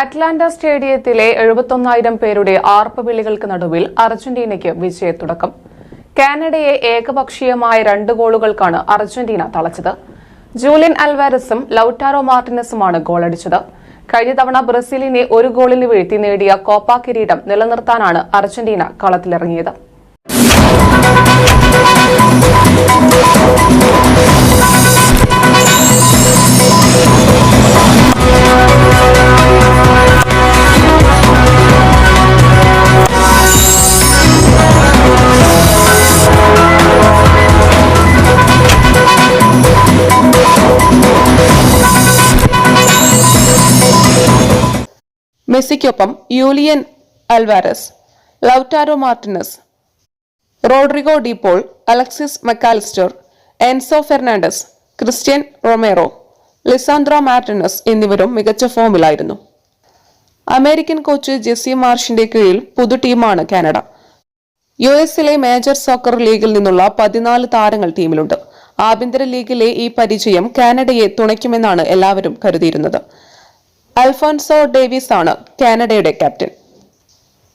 Atlanta സ്റ്റേഡിയത്തിലെ എഴുപത്തൊന്നായിരം പേരുടെ ആർപ്പുവിളികൾക്ക് നടുവിൽ അർജന്റീനയ്ക്ക് വിജയത്തുടക്കം. കാനഡയെ ഏകപക്ഷീയമായ രണ്ട് ഗോളുകൾക്കാണ് അർജന്റീന തളച്ചത്. ജൂലിയൻ അൽവാരസും ലൌട്ടാരോ മാർട്ടിനസുമാണ് ഗോളടിച്ചത്. കഴിഞ്ഞ തവണ ബ്രസീലിനെ ഒരു ഗോളിന് വീഴ്ത്തി നേടിയ കോപ്പ കിരീടം നിലനിർത്താനാണ് അർജന്റീന കളത്തിലിറങ്ങിയത്. മെസ്സിക്കൊപ്പം Julian Alvarez Lautaro Martinez Rodrigo De Paul Alexis Mac Allister Enzo Fernandez Cristian Romero Lisandro Martinez എന്നിവരും മികച്ച ഫോമിലായിരുന്നു. അമേരിക്കൻ കോച്ച് ജെസ്സി മാർഷിന്റെ കീഴിൽ പുതു ടീമാണ് കാനഡ. യു എസിലെ മേജർ സോക്കർ ലീഗിൽ നിന്നുള്ള പതിനാല് താരങ്ങൾ ടീമിലുണ്ട്. ആഭ്യന്തര ലീഗിലെ ഈ പരിചയം കാനഡയെ തുണയ്ക്കുമെന്നാണ് എല്ലാവരും കരുതിയിരുന്നത്. അൽഫോൻസോ ഡേവിസ് ആണ് കാനഡയുടെ ക്യാപ്റ്റൻ.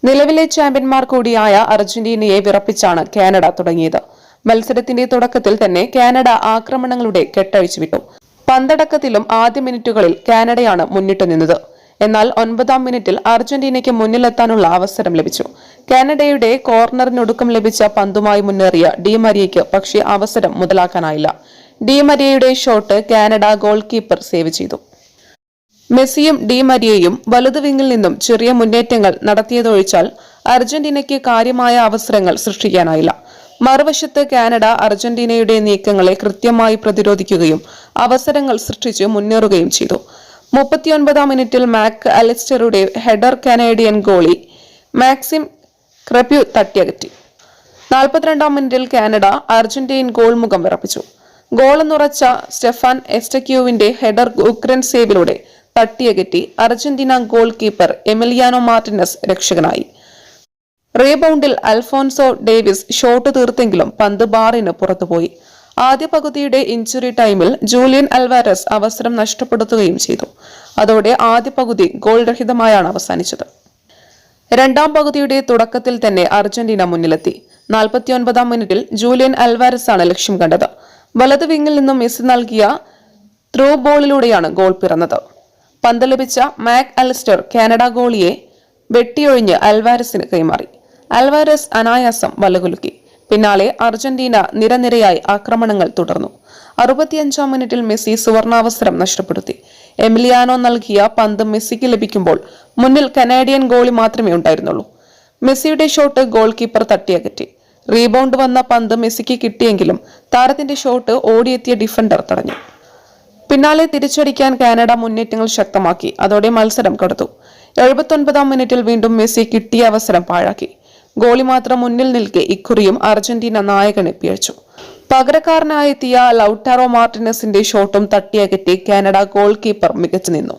നിലവിലെ ചാമ്പ്യന്മാർ കൂടിയായ അർജന്റീനയെ വിറപ്പിച്ചാണ് കാനഡ തുടങ്ങിയത്. മത്സരത്തിന്റെ തുടക്കത്തിൽ തന്നെ കാനഡ ആക്രമണങ്ങളുടെ കെട്ടഴിച്ചുവിട്ടു പന്തടക്കത്തിലും ആദ്യ മിനിറ്റുകളിൽ കാനഡയാണ് മുന്നിട്ട് നിന്നത്. എന്നാൽ ഒൻപതാം മിനിറ്റിൽ അർജന്റീനയ്ക്ക് മുന്നിലെത്താനുള്ള അവസരം ലഭിച്ചു. കാനഡയുടെ കോർണറിനൊടുക്കം ലഭിച്ച പന്തുമായി മുന്നേറിയ ഡി മരിയയ്ക്ക് പക്ഷേ അവസരം മുതലാക്കാനായില്ല. ഡി മരിയയുടെ shot Canada goal keeper save ചെയ്തു. മെസ്സിയും ഡി മരിയയും വലതു വിങ്ങിൽ നിന്നും ചെറിയ മുന്നേറ്റങ്ങൾ നടത്തിയതൊഴിച്ചാൽ അർജന്റീനയ്ക്ക് കാര്യമായ അവസരങ്ങൾ സൃഷ്ടിക്കാനായില്ല. മറുവശത്ത് കാനഡ അർജന്റീനയുടെ നീക്കങ്ങളെ കൃത്യമായി പ്രതിരോധിക്കുകയും അവസരങ്ങൾ സൃഷ്ടിച്ച് മുന്നേറുകയും ചെയ്തു. മുപ്പത്തിയൊൻപതാം മിനിറ്റിൽ Mac അലിസ്റ്ററുടെ header Canadian goalie Maxime Crepeau തട്ടിയകറ്റി നാൽപ്പത്തിരണ്ടാം മിനിറ്റിൽ കാനഡ അർജന്റീൻ ഗോൾ മുഖം വിറപ്പിച്ചു. ഗോളെന്നുറച്ച സ്റ്റെഫാൻ എസ്റ്റക്യൂവിന്റെ ഹെഡർ ഉക്രൻ സേവിലൂടെ തട്ടിയകറ്റി Argentina goal keeper Emiliano Martinez രക്ഷകനായി. റീബൗണ്ടിൽ അൽഫോൻസോ ഡേവിസ് ഷോട്ട് തീർത്തെങ്കിലും പന്ത് ബാറിന് പുറത്തുപോയി. ആദ്യ പകുതിയുടെ ഇഞ്ചുറി ടൈമിൽ ജൂലിയൻ അൽവാരസ് അവസരം നഷ്ടപ്പെടുത്തുകയും ചെയ്തു. അതോടെ ആദ്യ പകുതി ഗോൾ രഹിതമായാണ് അവസാനിച്ചത്. രണ്ടാം പകുതിയുടെ തുടക്കത്തിൽ തന്നെ അർജന്റീന മുന്നിലെത്തി. നാൽപ്പത്തിയൊൻപതാം മിനിറ്റിൽ ജൂലിയൻ അൽവാരസ് ആണ് ലക്ഷ്യം കണ്ടത്. വലത് വിങ്ങിൽ നിന്നും മെസ്സി നൽകിയ ത്രോ ബോളിലൂടെയാണ് ഗോൾ പിറന്നത്. പന്ത് ലഭിച്ച മാക് അലിസ്റ്റർ കാനഡ ഗോളിയെ വെട്ടിയൊഴിഞ്ഞ് അൽവാരസിന് കൈമാറി. അൽവാരസ് അനായാസം വലകുലുക്കി. പിന്നാലെ അർജന്റീന നിരനിരയായി ആക്രമണങ്ങൾ തുടർന്നു. അറുപത്തിയഞ്ചാം മിനിറ്റിൽ മെസ്സി സുവർണാവസരം നഷ്ടപ്പെടുത്തി. എമിലിയാനോ നൽകിയ പന്ത് മെസ്സിക്ക് ലഭിക്കുമ്പോൾ മുന്നിൽ കനേഡിയൻ ഗോളി മാത്രമേ ഉണ്ടായിരുന്നുള്ളൂ. മെസ്സിയുടെ ഷോട്ട് ഗോൾ കീപ്പർ തട്ടിയകറ്റി റീബൗണ്ട് വന്ന പന്ത് മെസ്സിക്ക് കിട്ടിയെങ്കിലും താരത്തിന്റെ ഷോട്ട് ഓടിയെത്തിയ ഡിഫൻഡർ തടഞ്ഞു. പിന്നാലെ തിരിച്ചടിക്കാൻ കാനഡ മുന്നേറ്റങ്ങൾ ശക്തമാക്കി. അതോടെ മത്സരം കടുത്തു. എഴുപത്തൊൻപതാം മിനിറ്റിൽ വീണ്ടും മെസ്സി കിട്ടിയ അവസരം പാഴാക്കി. ഗോളി മാത്രം മുന്നിൽ നിൽക്കെ ഇക്കുറിയും അർജന്റീന നായകനെ പിഴച്ചു. പകരക്കാരനായെത്തിയ ലൌട്ടാറോ മാർട്ടിനസിന്റെ ഷോട്ടും തട്ടിയകറ്റി കാനഡ ഗോൾ കീപ്പർ മികച്ചു നിന്നു.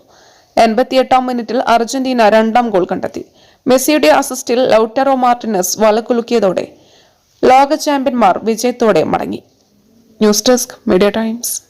എൺപത്തിയെട്ടാം മിനിറ്റിൽ അർജന്റീന രണ്ടാം ഗോൾ കണ്ടെത്തി. മെസ്സിയുടെ അസിസ്റ്റിൽ ലൌട്ടാറോ മാർട്ടിനസ് വലക്കുലുക്കിയതോടെ ലോക ചാമ്പ്യന്മാർ വിജയത്തോടെ മടങ്ങി. News desk Media Times.